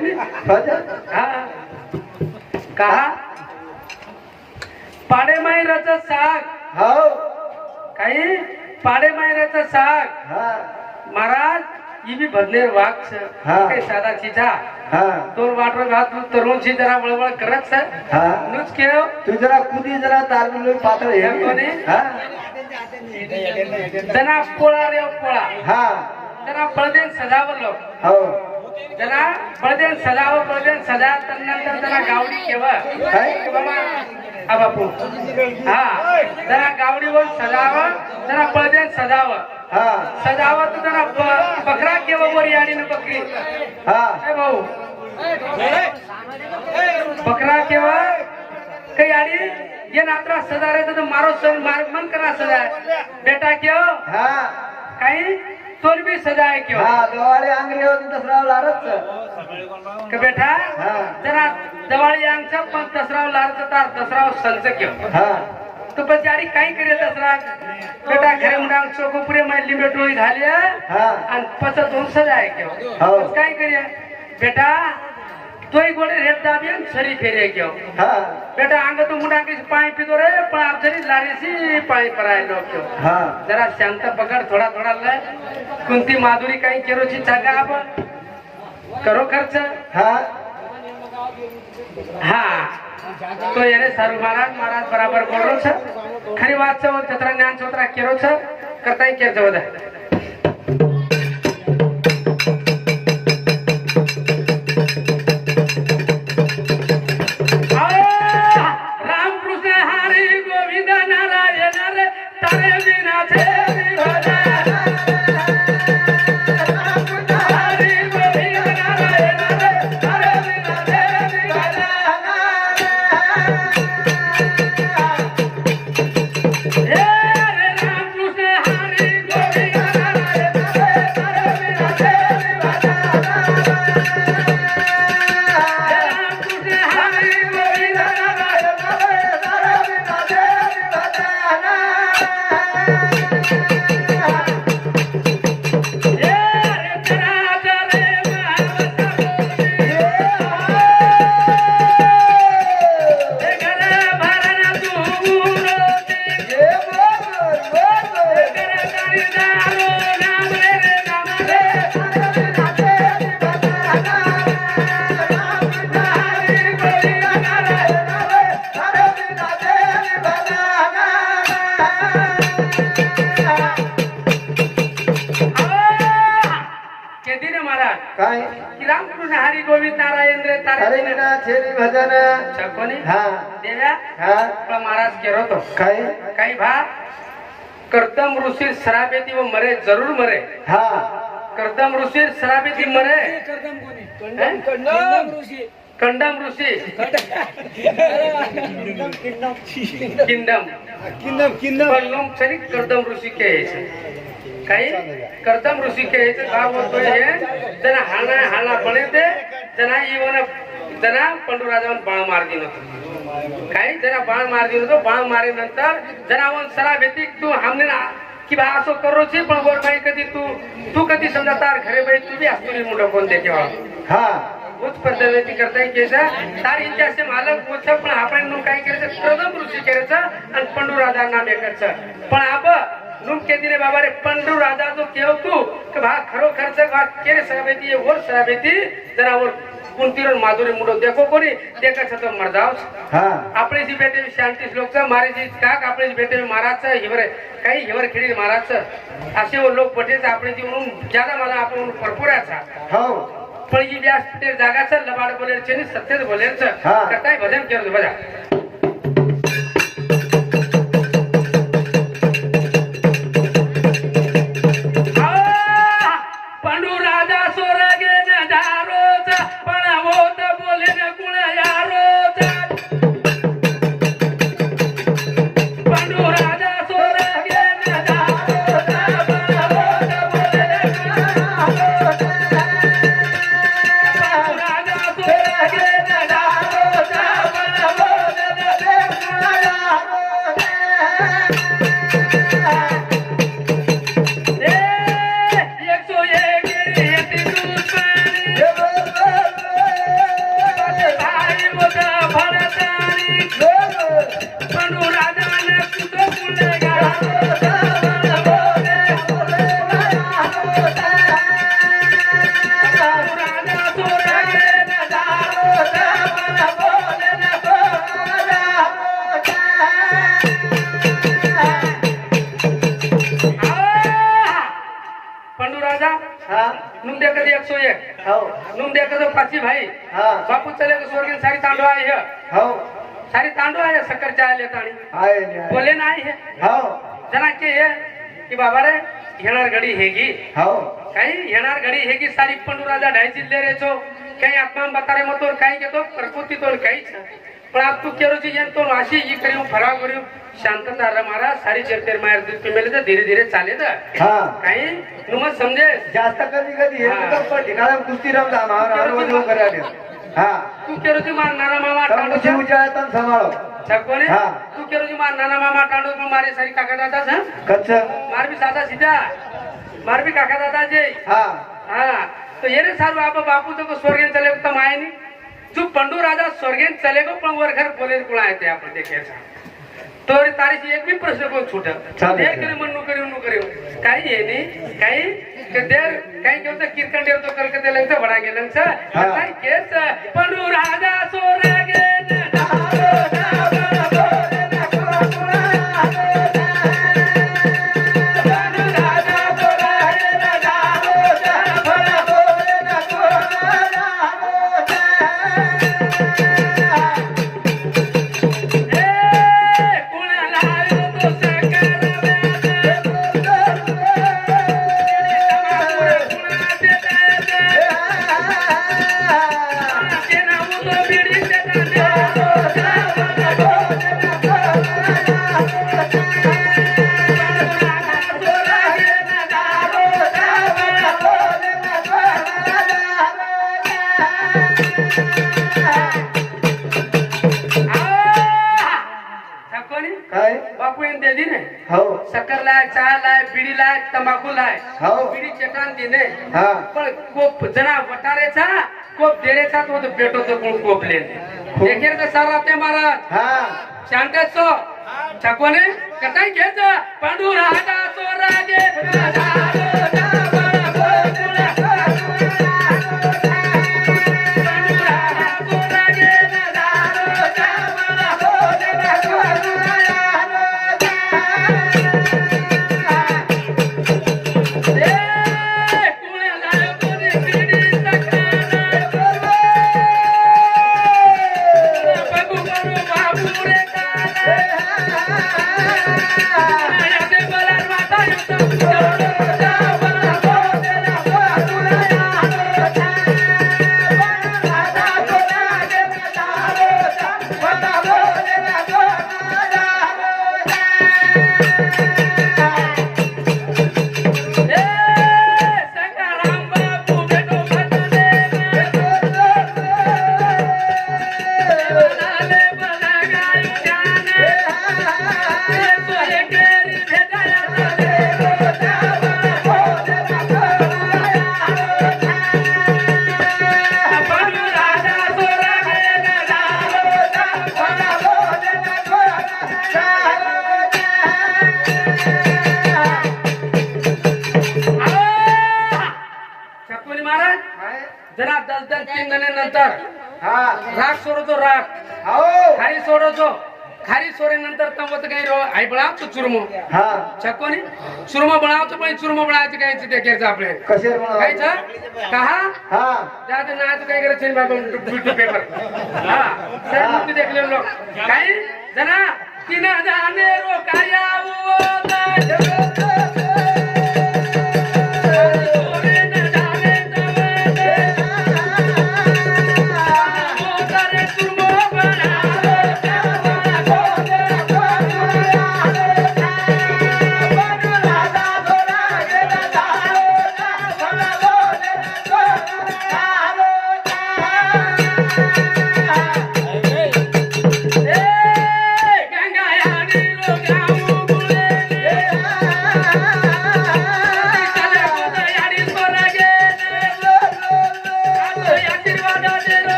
हा कहा? पाडे मायराचं साग. हो. काही? पाडे मायराचं साग. हा. महाराज ही बी भदनेर वाघ. हा. काही साधा हा. दोन वाटर घात तरुण शी जरा वळवळ करत सर. हा. नुच केव तू जरा कुदी जरा तारबिल पातळ हे कोणी? हा. जना पोळा रे पोळा. हा. जना पळदेन सजावं लोक हो. बळदेन सजावं बळदेन सजा. तदनंतर जना गावडी केव्हा हा बापू. हा जरा गावडीवर सजावं जरा पळदेन सजावं. हा. सजावं तर ब- बकरा केव्हा याडी न बकरी. हा. भाऊ. बकरा केव्हा काही आडी? ये नात्रा सजारे तर मारो सण मार मन करा सजाय बेटा केव? हा. काही? तोर भी सजाय हा दिवाळी अंगरी होती दसरा लारच का बेटा हा। जरा दिवाळी आमचं पण दसराव लारचं तार दसराव केव हा। तू बचारी काही करे दसरा बेटा घरे मुंडा चोकोपुरे मै लिंबे डोळी घाली हा। आणि पचत होऊन सजाय केव हो. काय करूया? बेटा તોય ગોળે રેતા બે શરી ફેરે ગયો હા બેટા આંગ તો મુડા કે પાણી પીધો રે પણ આપ જરી લારી સી પાણી પરાય નો ગયો હા જરા શાંત પકડ થોડા થોડા લે કુંતી માધુરી કઈ કેરો છે ચાગા આપ કરો ખર્ચ હા હા તો એને સારું મહારાજ મહારાજ બરાબર બોલો છે ખરી વાત છે છત્રા જ્ઞાન છોતરા કેરો છે કરતા કેરજો બધા काय? की रामकृष्ण हरी गोविंद नारायण रे तारे छेरी भजन कोणी हा. देव्या? हा. महाराज केरो तो काय? काही भा कर्दम ऋषी सराबेती व मरे जरूर मरे। हा. कर्दम ऋषी सराबेती मरे। हैं? कंडम ऋषी। किंडम पण लोक छरी कर्दम ऋषी के है काही? कर्दम ऋषी के है भाव होतो हे? जना हाना हाना बने ते जना इवन त्यांना पंडूराजावर बाळ मार दिलं होतं काही जरा बाळ मार दिलं होतं बाळ मारेनंतर जनावर सरा भेटी तू हमने ना की बा असं करो छे पण बोल बाई कधी तू तू कधी समजा तार घरे बाई तू बी असतुरी मुंड फोन दे केव्हा हा उच्च पद्धती करताय केसा तार इथे मालक उच्च पण आपण नुम काय करायचं प्रथम ऋषी करायचं आणि पंडूराजा नाम करायचं पण आप नुम के दिले बाबा रे पंडू राजा जो केव तू भा खरोखरच केरे सराबेती वर सराबेती जरा સરાબેતી જરા ઓર કુંતીરો માધુરી મુડો દેખો કોની દેખા છતો મર જાવ हा આપણે जी બેટે શાંતિ શ્લોક છે મારી जी કાક આપણે जी બેટે महाराज છે हिवर काही हिवर खेडी महाराज છે असे वो लोक पटे આપણે जी म्हणून ज्यादा मला आपण परपुराचा हो पण ही व्यासपीठे जागा सर लबाड बोलेल છે ને સત્ય બોલેલ છે હા. કરતાય ભજન કર્યું બધા नुम देखा दो पाची भाई. हा. बापू चले तो स्वर्गीय सारी तांडव आहे हे. हो. सारी तांडव आहे शक्कर आहे ने, आहे. बोले नाही हे. हो. जना के हे की बाबा रे येणार घडी हेगी हो. काही येणार घडी हेगी सारी पंडू राजा ढाई जिल्हे रेचो काही आत्मान बतारे मतो काही घेतो प्रकृती तो काहीच. पण आप तू केरो जी तो अशी ही करू फराव करू शांतता रे मारा सारी चेरतेर मायर दूध पिमेले तर धीरे धीरे चाले तर हा। काही नुमत समजे जास्त कधी कधी हे. तर पण ठिकाणा कुस्ती हा। तू केरो जी मार नाना मामा तर सांभाळो छकोने हा. तू केरो जी मार नाना मामा टांडो पण मारे सारी काका दादा हा कच्च मार भी सादा सीधा। मार भी काका दादा जे। हा। हाँ। तो ये रे सारू आप बापू तो स्वर्गेन चले तो माये जो पंडू राजा स्वर्गेन चले गो पण वर घर बोले कुणा येते आपण देखायचा तो रे तारीची एक भी प्रश्न कोण छूट चालेल. देर करे मन नु करी नु करी काही हे नाही काही ते देर काही केलं तर कीर्तन देर तो कलकत्ते लंग बडा गेलं. काय केस पंडू राजा स्वर्गेन चेटान दिने हा. पण कोप जना वटारेचा कोप देरेचा तो पेटो तो कोण कोपले. देखेर का सारा ते महाराज. हा. शांतेचो. छकोने कताई घेत पांडू राजा सोरागे छकुली महाराज? जरा दस दस तीन नंतर हा. राग सोडतो राग. हो. खारी सोडतो खारी सोरे नंतर तंबत काही रो आई बनावतो चुरमो. हा. छकोनी? चुरमो बनावतो पण चुरमो बनायचं काय ते घ्यायचं आपले कायचं कहा? हा. जाते ना तो काही करत बाबा? पेपर हा. देखले लोक. काही? जना तीन जाने रो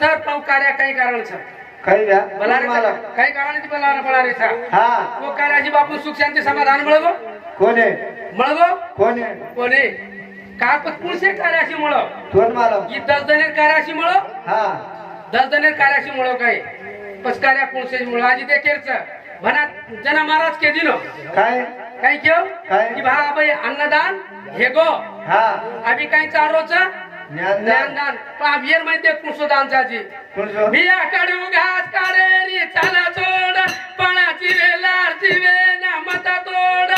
तर पाऊ कार्या काही कारण सर काही काही कारण बलार बलारे हा. तो काय अजिब आपण सुख शांती समाधान मिळव? कोण आहे? मिळव? कोण आहे? कोण काय पण कुणसे कार्याशी मुळ कोण मला? ही दस जण कार्याशी मुळ हा. दस जण कार्याशी मुळ काही पस कार्या कुणसे मुळ आजी ते केर सर म्हणा जना महाराज के दिन काय? काही केव? काय? अन्नदान हे गो. हा. अभि काही चालू ज्ञानदान. पाभियर म्हणते कुसुदानचाची बिया काढू घास काढे री चाला चोड पणाची वेलार वे ना मता तोड.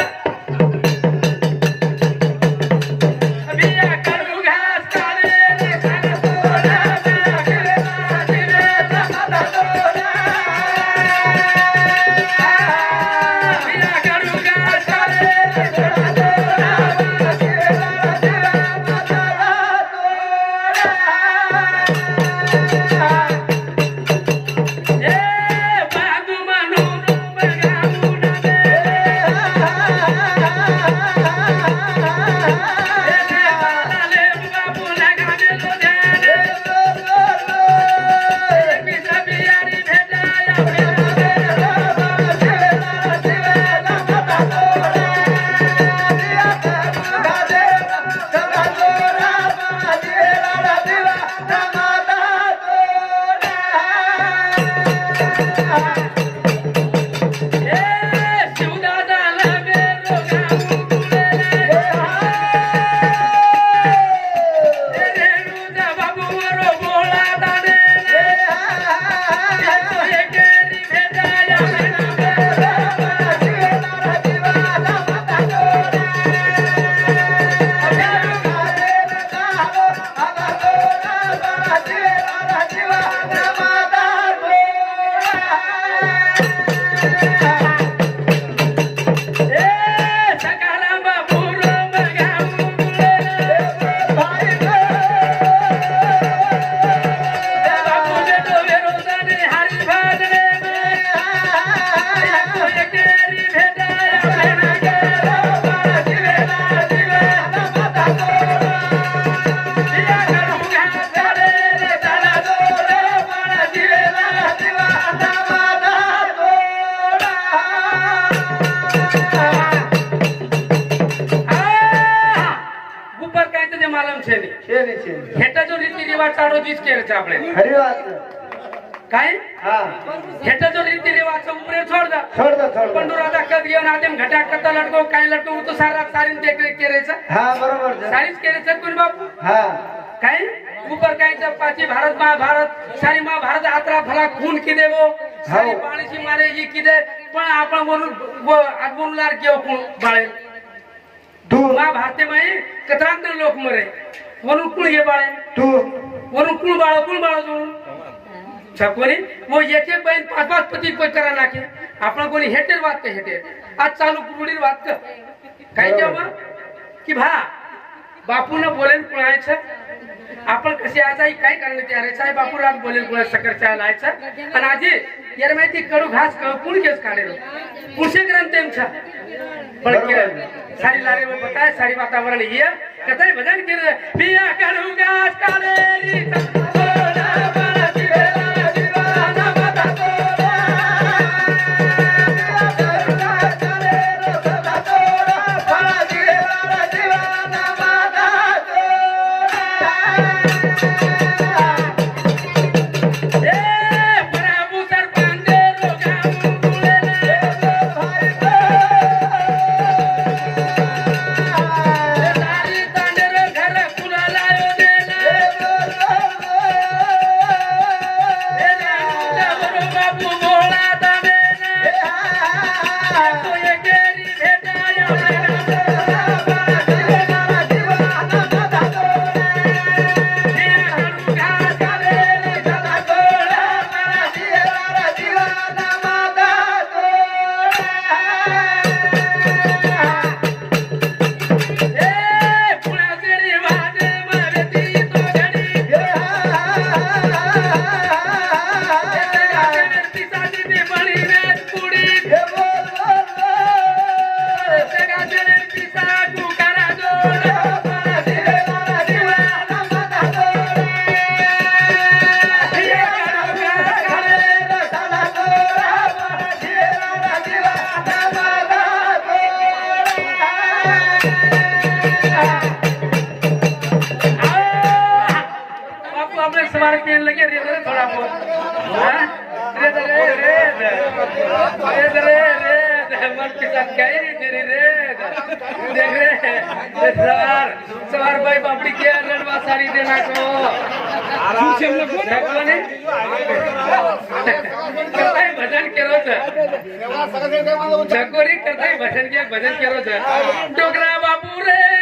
वरो આપણે હરી વાત કાય હા જેટલો જો રીતિ રિવાજ છે ઉપર છોડ દો છોડ દો છોડ પણ રાધા કદરીઓ ના તેમ ઘટા કરતા લડકો કાય લડકો તો સારા સારી દેખરેખ કરે છે હા બરોબર છે સારી જ કરે છે કુલ બાપુ હા કાય ઉપર કાય પાછી ભારત માં ભારત સારી માં ભારત આત્રા ભલા ખૂન કીધે વો સારી પાણીથી મારે ઈ કીધે પણ આપણ બોલું આગબોલાર કેવો ખૂન બાળે દૂર માં ભારતે માં કતરાંતર લોક મરે म्हणून कुणी हे बाळे तू वरून कुळ बाळ कुळ बाळ जोडून. छकोनी मग एक एक बहीण पाच पाच पती करा नाके आपण कोणी हेटेर वाद का हेटेर आज चालू कुरडीर का काय जेव्हा की भा बापून बोलेल कुणायचं आपण कशी आज आई काय करण्यात तयार? आहे साहेब बापू रात बोलेल कुणा सकर चाय लायचं आणि आजी यार माहिती कडू घास कुण केस काढेल? पुरुषे ग्रंथ पण के- सारी लारे में बताए सारी वातावरण ये कतई भजन कर पिया कडू घास ચકોરી કરતા ભજન ક્યાંક ભજન કરો છે? ડોકરા બાપુ રે.